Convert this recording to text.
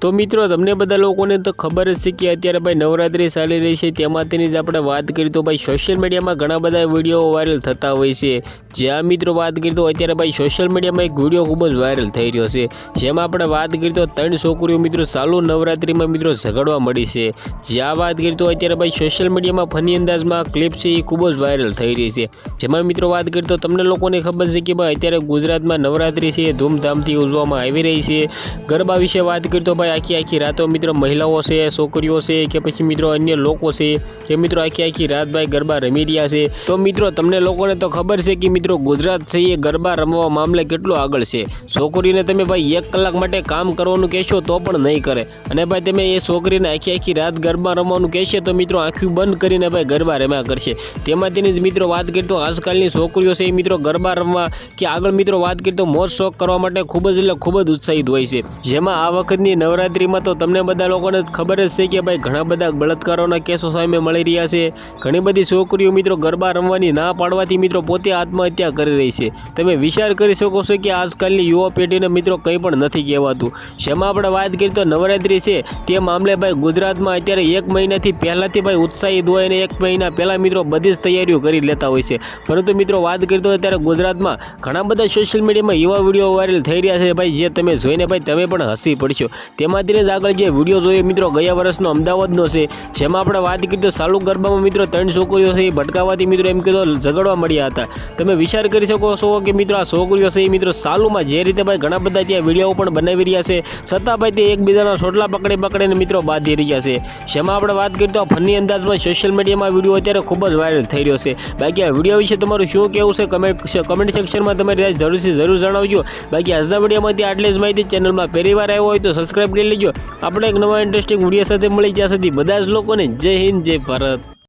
તો મિત્રો, તમને બધા લોકોને તો ખબર જ છે કે અત્યારે ભાઈ નવરાત્રિ ચાલી રહી છે. તેમાં તેની જ આપણે વાત કરીએ તો ભાઈ સોશિયલ મીડિયામાં ઘણા બધા વીડિયો વાયરલ થતા હોય છે. જ્યાં મિત્રો વાત કરીએ તો અત્યારે ભાઈ સોશિયલ મીડિયામાં એક વીડિયો ખૂબ જ વાયરલ થઈ રહ્યો છે. જેમાં આપણે વાત કરીએ તો ત્રણ છોકરીઓ મિત્રો ચાલુ નવરાત્રિમાં મિત્રો ઝઘડવા મળી છે. જ્યાં વાત કરીએ તો અત્યારે ભાઈ સોશિયલ મીડિયામાં ફની અંદાજમાં ક્લિપ છે એ ખૂબ જ વાયરલ થઈ રહી છે. જેમાં મિત્રો વાત કરીએ તો તમને લોકોને ખબર છે કે ભાઈ અત્યારે ગુજરાતમાં નવરાત્રિ છે એ ધૂમધામથી ઉજવવામાં આવી રહી છે. ગરબા વિશે વાત કરીએ તો ભાઈ આખી આખી રાતો મિત્રો મહિલાઓ છે, છોકરીઓ છે કે પછી મિત્રો અન્ય લોકો છે, જે મિત્રો આખી આખી રાત ભાઈ ગરબા રમી રહ્યા છે. તો મિત્રો તમને લોકોને તો ખબર છે કે મિત્રો ગુજરાત છે એ ગરબા રમવા મામલે કેટલું આગળ છે. છોકરીને તમે ભાઈ એક કલાક માટે કામ કરવાનું કહેશો તો પણ નહીં કરે. અને ભાઈ તમે એ છોકરીને આખી આખી રાત ગરબા રમવાનું કહેશે તો મિત્રો આંખી બંધ કરીને ભાઈ ગરબા રમ્યા કરશે. તેમાં તેની જ મિત્રો વાત કરીએ તો આજકાલની છોકરીઓ છે એ મિત્રો ગરબા રમવા કે આગળ મિત્રો વાત કરીએ તો મોજ શોખ કરવા માટે ખૂબ જ એટલે ખૂબ જ ઉત્સાહિત હોય છે. જેમાં આ વખતની નવરાત્રિમાં તો તમને બધા લોકોને ખબર જ છે કે ભાઈ ઘણા બધા બળાત્કારોના કેસો સામે મળી રહ્યા છે. ઘણી બધી છોકરીઓ મિત્રો ગરબા રમવાની ના પાડવાથી મિત્રો પોતે આત્મહત્યા કરી રહી છે. તમે વિચાર કરી શકો છો કે આજકાલની યુવા પેઢીને મિત્રો કંઈ પણ નથી કહેવાતું. જેમાં આપણે વાત કરીએ તો નવરાત્રિ છે, તે મામલે ભાઈ ગુજરાતમાં અત્યારે એક મહિનાથી પહેલાંથી ભાઈ ઉત્સાહિત હોય અને એક મહિના પહેલાં મિત્રો બધી જ તૈયારીઓ કરી લેતા હોય છે. પરંતુ મિત્રો વાત કરીએ તો અત્યારે ગુજરાતમાં ઘણા બધા સોશિયલ મીડિયામાં એવા વીડિયો વાયરલ થઈ રહ્યા છે ભાઈ, જે તમે જોઈને ભાઈ તમે પણ હસી પડશો. તેમાંથી જ આગળ જે વીડિયો જોઈએ મિત્રો, ગયા વર્ષનો અમદાવાદનો છે, જેમાં આપણે વાત કરી તો સાલુ ગરબામાં મિત્રો ત્રણ છોકરીઓ છે, એ ભટકાવાથી મિત્રો એમ કીધો ઝઘડવા મળ્યા હતા. તમે વિચાર કરી શકો છો કે મિત્રો આ છોકરીઓ છે એ મિત્રો સાલુમાં જે રીતે ભાઈ ઘણા બધા ત્યાં વીડિયો પણ બનાવી રહ્યા છે, છતાં ભાઈ તે એકબીજાના છોટલા પકડી પકડીને મિત્રો બાંધી રહ્યા છે. જેમાં આપણે વાત કરી તો ફની અંદાજમાં સોશિયલ મીડિયામાં વીડિયો અત્યારે ખૂબ જ વાયરલ થઈ રહ્યો છે. બાકી આ વીડિયો વિશે તમારું શું કહેવું છે કમેન્ટ કમેન્ટ સેક્શનમાં જરૂર જરૂરથી જરૂર જણાવજો. બાકી આજના વિડીયોમાંથી આટલી જ માહિતી. ચેનલમાં પહેલી વાર આવ્યો હોય તો સબસ્ક્રાઈબ કરી લેજો. આપણે એક નવા ઇન્ટરેસ્ટિંગ વીડિયો સાથે મળી જ્યાં સુધી બધા જ લોકોને જય હિન્દ, જય ભારત.